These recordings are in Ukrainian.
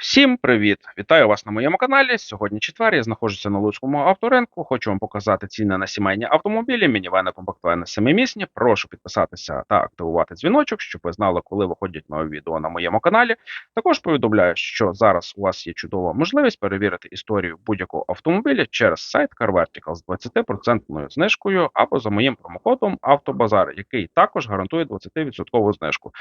Всім привіт! Вітаю вас на моєму каналі. Сьогодні четвер. Я знаходжуся на Луцькому авторинку. Хочу вам показати ціни на сімейні автомобілі, мінівени, комплектувальні семимісні. Прошу підписатися та активувати дзвіночок, щоб ви знали, коли виходять нові відео на моєму каналі. Також повідомляю, що зараз у вас є чудова можливість перевірити історію будь-якого автомобіля через сайт CarVertical з 20% знижкою або за моїм промокодом Автобазар, який також гарантує 20% знижку.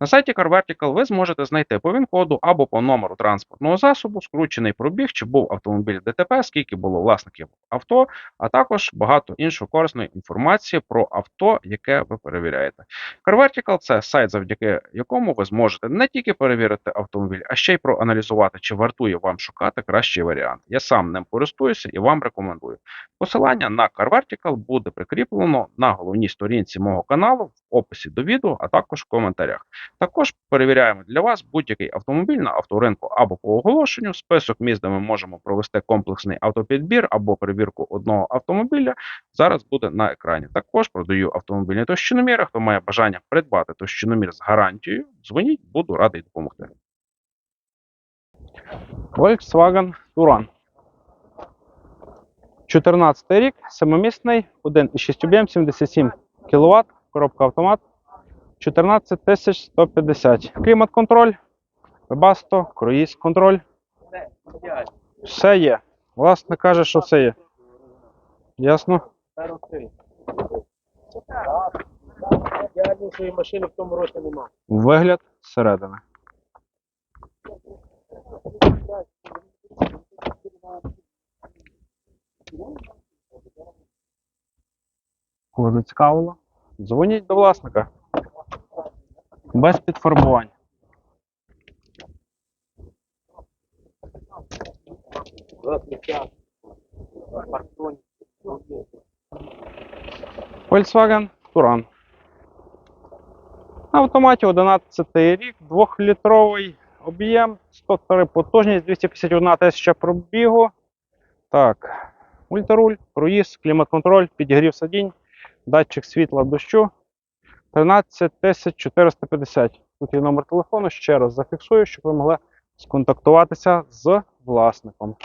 На сайті CarVertical ви зможете знайти по ВІН-коду або по номеру транспортного засобу, скручений пробіг, чи був автомобіль ДТП, скільки було власників авто, а також багато іншої корисної інформації про авто, яке ви перевіряєте. CarVertical – це сайт, завдяки якому ви зможете не тільки перевірити автомобіль, а ще й проаналізувати, чи вартує вам шукати кращий варіант. Я сам ним користуюся і вам рекомендую. Посилання на CarVertical буде прикріплено на головній сторінці мого каналу в описі до відео, а також в коментарях. Також перевіряємо для вас будь-який автомобіль на авторинку або по оголошенню. Список міст, де ми можемо провести комплексний автопідбір або перевірку одного автомобіля. Зараз буде на екрані. Також продаю автомобільні товщиноміри. Хто має бажання придбати товщиномір з гарантією, дзвоніть, буду радий допомогти. Volkswagen Touran. 14 рік, семимісний, 1,6 об'єм, 77 кВт, коробка автомат, 14 150. Клімат-контроль, Webasto, круїз контроль. Все є. Власне каже, що все є. Ясно? Я іншої машини в тому році нема. Вигляд зсередини. Кого зацікавило? Дзвоніть до власника. Без підфарбувань. Volkswagen Touran. На автоматі 11 рік, 2-літровий об'єм, 103 потужність, 251 тисяча пробігу. Так, мультируль, круїз, клімат-контроль, підігрів сидінь, датчик світла дощу. 13 450. Тут є номер телефону. Ще раз зафіксую, щоб ви могли сконтактуватися з власником.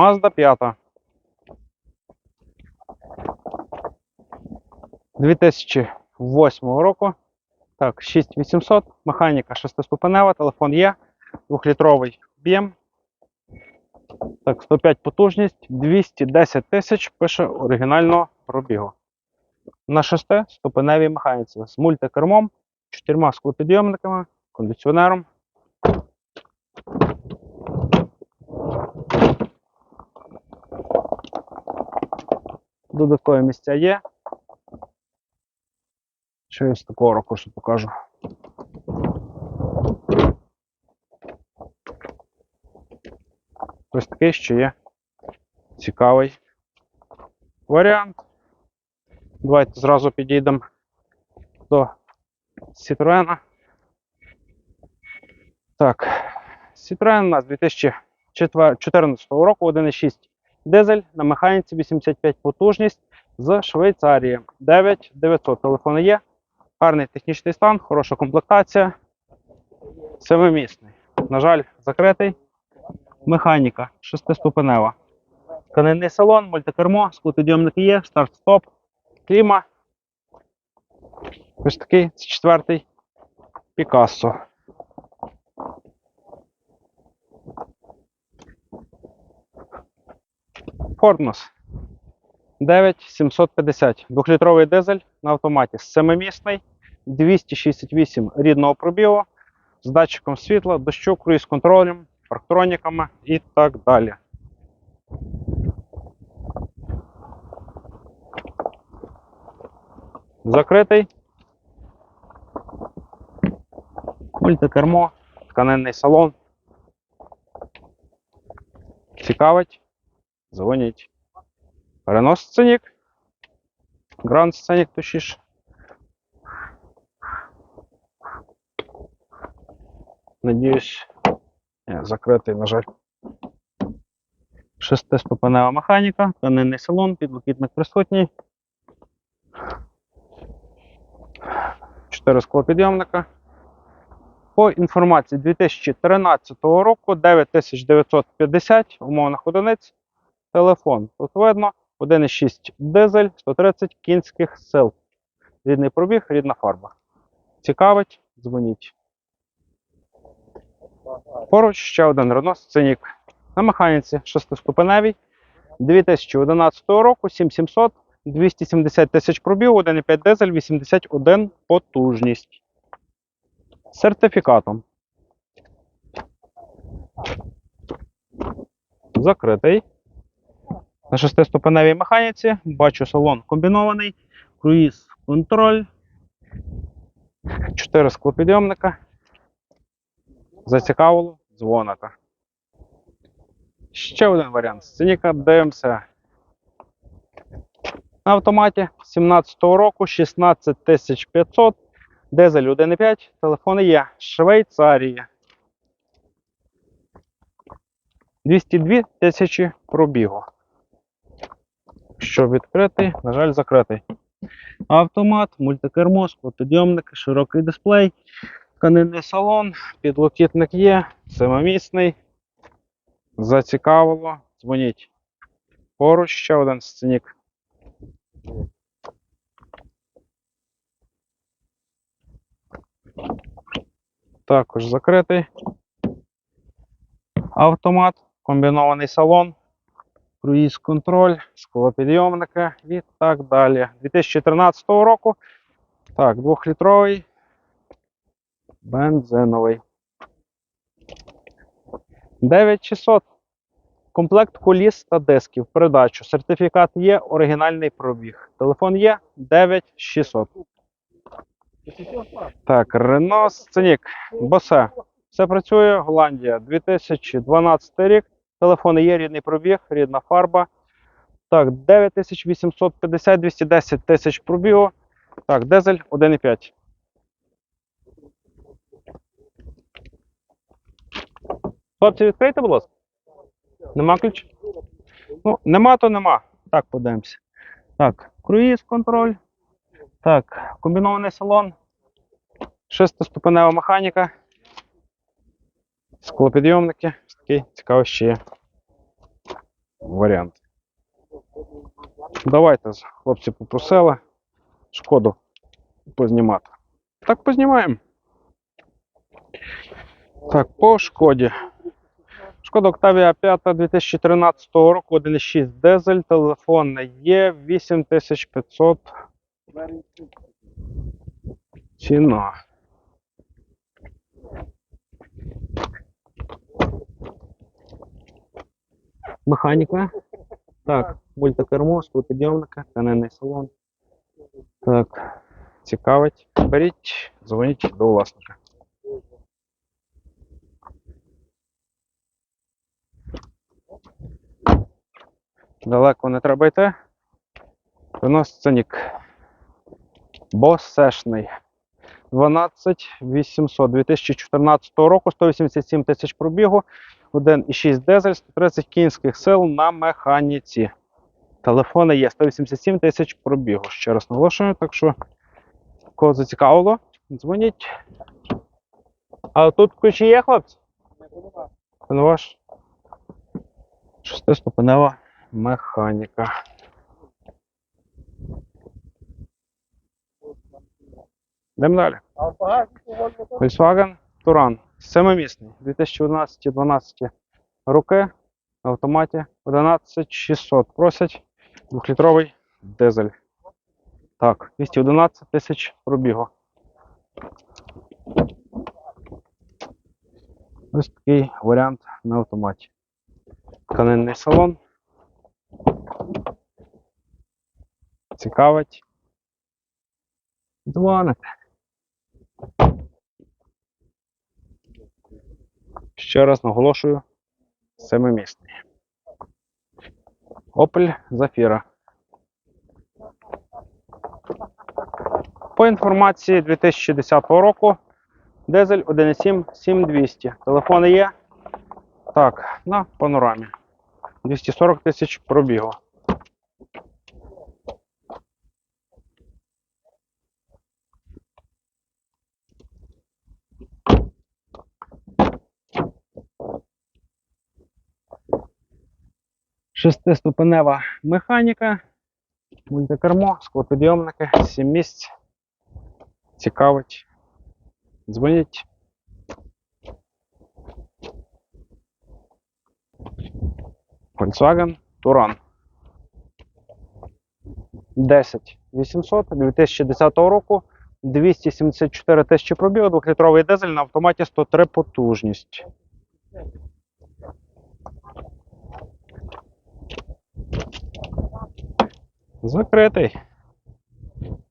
Mazda 5. 2008 року. Так, 6800, механіка 6-ступенева, телефон є, 2-літровий об'єм. Так, 105 потужність, 210 тисяч пише оригінального пробігу. На 6-ступеневій механіці з мультикермом, 4 склопідйомниками, кондиціонером. Додаткові місця є. Ще з такого ракурсу покажу. Ось такий ще є цікавий варіант. Давайте зразу підійдемо до Citroen. Так, Citroen у нас 2014 року 1,6 дизель на механіці 85 потужність з Швейцарії. 9900 телефони є. Гарний технічний стан, хороша комплектація. Семимісний. На жаль, закритий. Механіка шестиступенева. Тканинний салон, мультикермо, склопідйомники є, старт-стоп, кліма. Ось такий це четвертий Пікассо. Форднос 9750. Двохлітровий дизель на автоматі. Семимісний, 268 рідного пробігу, з датчиком світла, дощу, круїз контролем, парктроніками і так далі. Закритий. Мультикермо, тканинний салон. Цікавить. Дзвоніть. Renault Scenic. Grand Scenic, точніше. Надіюсь, ні, закритий, на жаль. Шестиступенева механіка, тканинний салон, підлокітник присутній. Чотири склопідйомника. По інформації 2013 року 9950 умовних одиниць. Телефон. Тут видно 1,6 дизель, 130 кінських сил. Рідний пробіг, рідна фарба. Цікавить, дзвоніть. Поруч ще один Renault Scenic на механіці шестиступеневій 2011 року 7700, 270 тисяч пробігу, 1,5 дизель, 81 потужність. Сертифікатом. Закритий. На шестиступеневій механіці бачу салон комбінований, круїз контроль, 4 склопідйомника. Зацікавило, дзвоните. Ще один варіант. Сценіка дивимося. На автоматі 17-го року 16500, дизель 1,5, телефони є. Швейцарія. 202 тисячі пробігу. Що відкритий, на жаль, закритий. Автомат, мультикермо, склопідйомник, широкий дисплей, тканинний салон, підлокітник є, семимісний. Зацікавило, дзвоніть. Поруч ще один сценік. Також закритий. Автомат, комбінований салон, круїз контроль, склопідйомники і так далі. 2013 року. Так, двохлітровий. Бензиновий. 9600. Комплект коліс та дисків. Передачу. Сертифікат є, оригінальний пробіг. Телефон є 9600. Так, Renault Scenic. Босе. Все працює. Голландія. 2012 рік. Телефони є, рідний пробіг, рідна фарба. Так, 9850, 210 тисяч пробігу. Так, дизель 1,5. Хлопці, відкрийте, будь ласка. Нема ключ? Ну, нема, то нема. Так, подивимося. Так, круїз контроль. Так, комбінований салон. Шестиступенева механіка. Склопідйомники. Ось Такий цікавий ще варіант. Давайте, хлопці попросили шкоду познімати. Так, познімаємо. Так, по шкоді. Шкода Octavia 5 2013 року 1.6 дизель, телефон є 8500 ціна. Механіка. Так, мультикермо, склопідйомника, тканинний салон. Так, цікавить. Беріть, дзвоніть до власника. Далеко не треба йти. Renault Scenic. Босешний. 12800 2014 року, 187 тисяч пробігу, 1,6 дизель, 130 кінських сил на механіці. Телефони є 187 тисяч пробігу. Ще раз наголошую, так що кого зацікавило, дзвоніть. А тут ключі є, хлопці? Не ваш? Шестиступенева механіка. Йдемо далі. Volkswagen Touran. Семимісний. 2011-12 роки. На автоматі 11600. Просять 2-літровий дизель. Так, 211 тисяч пробігу. Ось такий варіант на автоматі. Тканинний салон. Цікавить. Дзвоните. Ще раз наголошую, семимісний. Opel Zafira. По інформації 2010 року дизель 1.7 7200. Телефони є. Так, на панорамі. 240 тисяч пробігу. Шестиступенева механіка, мультикермо, склопідйомники, 7 місць. Цікавить. Дзвоніть. Volkswagen Туран. 10 800 2010 року. 274 тисячі пробігу, 2-літровий дизель на автоматі 103 потужність. Закритий.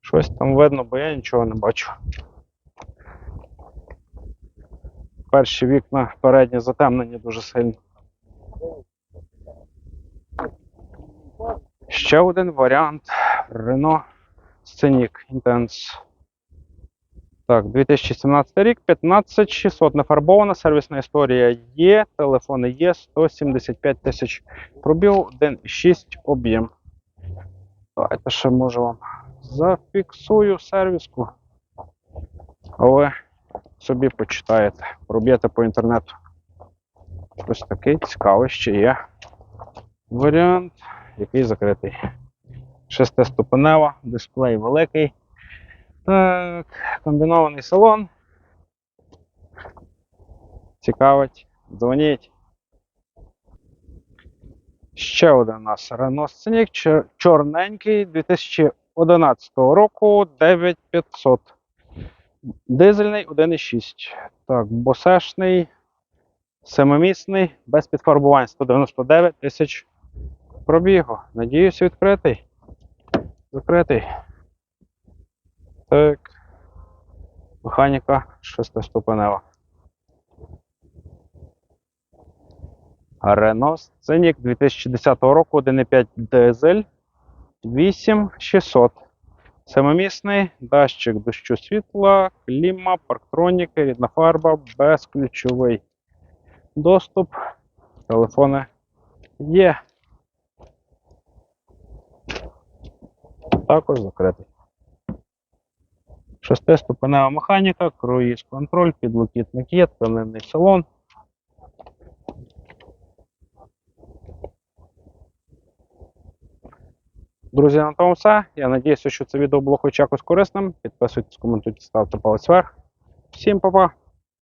Щось там видно, бо я нічого не бачу. Перші вікна передні затемнені дуже сильно. Ще один варіант Renault Scenic Intense. Так, 2017 рік, 15600 нефарбована, сервісна історія є, телефони є, 175 тисяч пробіг, 1,6 об'єм. Давайте ще можу вам зафіксую сервіску. А ви собі почитаєте, проб'єте по інтернету. Ось такий цікавий ще є варіант, який закритий. Шестиступенева, дисплей великий. Так, комбінований салон. Цікавить. Дзвоніть. Ще один у нас Renault Scenic, чорненький 2011 року 9500. Дизельний 1,6. Так, босешний, семимісний, без підфарбувань 199 тисяч пробігу. Надіюсь, відкритий. Закритий. Так. Механіка шестиступенева. Renault Scenic 2010 року 1,5 дизель 8600. Семимісний, датчик дощу світла, кліма, парктроніки, рідна фарба, безключовий доступ. Телефони є. Також закритий. Шестиступенева механіка, круїз контроль, підлокітник є, тканинний салон. Друзі, на тому все. Я надіюся, що це відео було хоч якось корисним. Підписуйтесь, коментуйте, ставте палець вверх. Всім па-па!